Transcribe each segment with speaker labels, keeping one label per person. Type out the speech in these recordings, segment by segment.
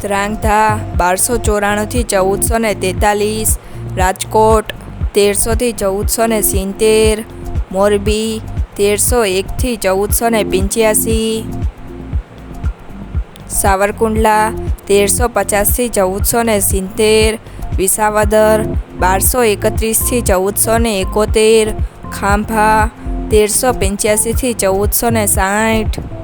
Speaker 1: ત્રાંગધા બારસો ચોરાણુંથી ચૌદસો ને તેતાલીસ, રાજકોટ, તેરસોથી ચૌદસો ને સિત્તેર, મોરબી, તેરસો એકથી ચૌદસો ને પંચ્યાસી, સાવરકુંડલા, તેરસો પચાસથી ચૌદસો ને સિત્તેર, વિસાવદર, બારસો એકત્રીસથી ચૌદસો ને એકોતેર, ખાંભા, તેરસો પંચ્યાસીથી ચૌદસો ને સાઠ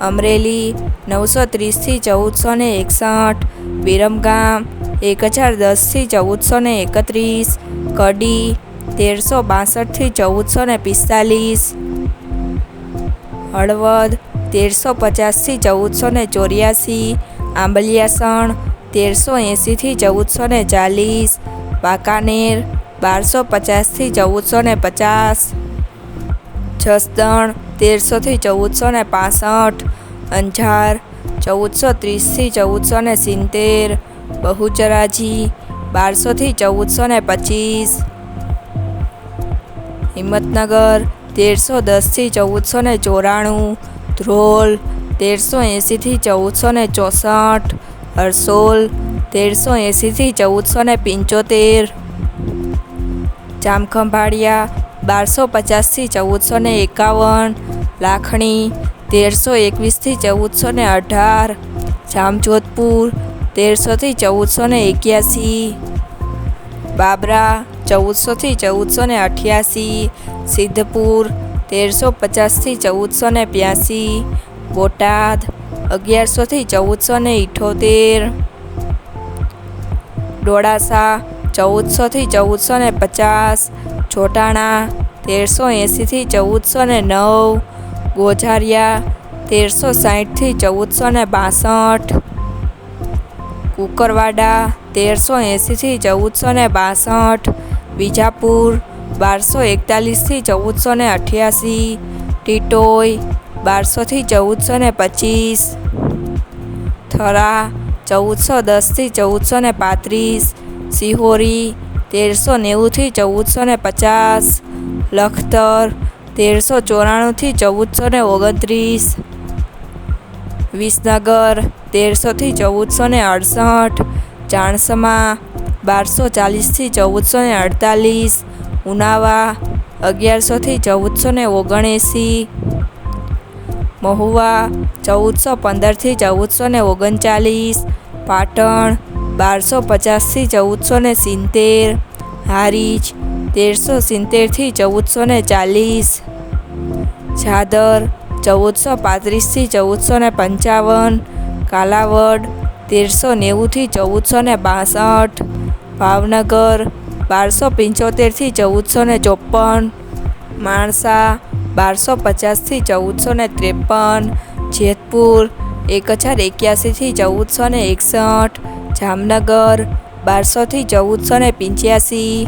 Speaker 1: અમરેલી, નવસો ત્રીસથી ચૌદસો ને એકસઠ. વિરમગામ, એક હજાર દસથી ચૌદસો ને એકત્રીસ. કડી, તેરસો બાસઠથી ચૌદસો ને પિસ્તાલીસ. હળવદ, તેરસો પચાસથી ચૌદસો ને ચોર્યાસી. આંબલિયાસણ, તેરસો એંસીથી ચૌદસો ને ચાલીસ. વાંકાનેર, બારસો પચાસથી ચૌદસો ને પચાસ. જસદણ તેરસોથી ચૌદસો ને પાસઠ. અંજાર, ચૌદસો ત્રીસથી ચૌદસો ને સિત્તેર, બહુચરાજી, બારસોથી ચૌદસો ને પચીસ. હિંમતનગર, તેરસો દસથી ચૌદસો ને ચોરાણું. ધ્રોલ, તેરસો એંસીથી ચૌદસો ને ચોસઠ. હરસોલ, તેરસો એંસીથી ચૌદસો ને પંચોતેર. જામખંભાળિયા, બારસો પચાસથી ચૌદસો ને એકાવન. લાખણી તેરસો એકવીસથી ચૌદસો ને અઢાર, જામજોધપુર તેરસોથી ચૌદસો ને એક્યાસી, બાબરા ચૌદસોથી ચૌદસો ને અઠ્યાસી, સિદ્ધપુર તેરસો પચાસથી ચૌદસો ને બ્યાસી, બોટાદ અગિયારસોથી ચૌદસો ને ઇઠોતેર, ડોળાસા ચૌદસોથી ચૌદસો ને પચાસ ચોટાણા તેરસો એંસીથી ચૌદસો ને નવ ગોઝારિયા તેરસો સાઠથી ચૌદસો ને બાસઠ. કુકરવાડા, તેરસો એંસીથી ચૌદસો ને બાસઠ. બીજાપુર બારસો એકતાલીસથી ચૌદસો ને અઠ્યાસી. ટીટોઈ બારસોથી ચૌદસો ને પચીસ. થરા, ચૌદસો દસથી ચૌદસો ને પાંત્રીસ. સિહોરી, તેરસો નેવુંથી ચૌદસો ને પચાસ. લખતર તેરસો ચોરાણુંથી ચૌદસો ને ઓગણત્રીસ. વિસનગર તેરસોથી ચૌદસો ને અડસઠ. ચાણસમા, બારસો ચાલીસથી ચૌદસો ને અડતાલીસ. ઉનાવા અગિયારસોથી ચૌદસો ને ઓગણએંસી. મહુવા, ચૌદસો પંદરથી ચૌદસો ને ઓગણચાલીસ. પાટણ, બારસો પચાસથી ચૌદસો ને સિત્તેર. હારીજ તેરસો સિત્તેરથી ચૌદસો ને ચાલીસ. જાદર, ચૌદસો પાંત્રીસથી ચૌદસો ને પંચાવન. કાલાવડ, તેરસો નેવુંથી ચૌદસો ને બાસઠ. ભાવનગર, બારસો પંચોતેરથી ચૌદસો ને ચોપન માણસા, બારસો પચાસથી ચૌદસો ને ત્રેપન. જેતપુર, એક હજાર એક્યાસીથી ચૌદસો ને એકસઠ. જામનગર, બારસોથી ચૌદસો ને પંચ્યાસી.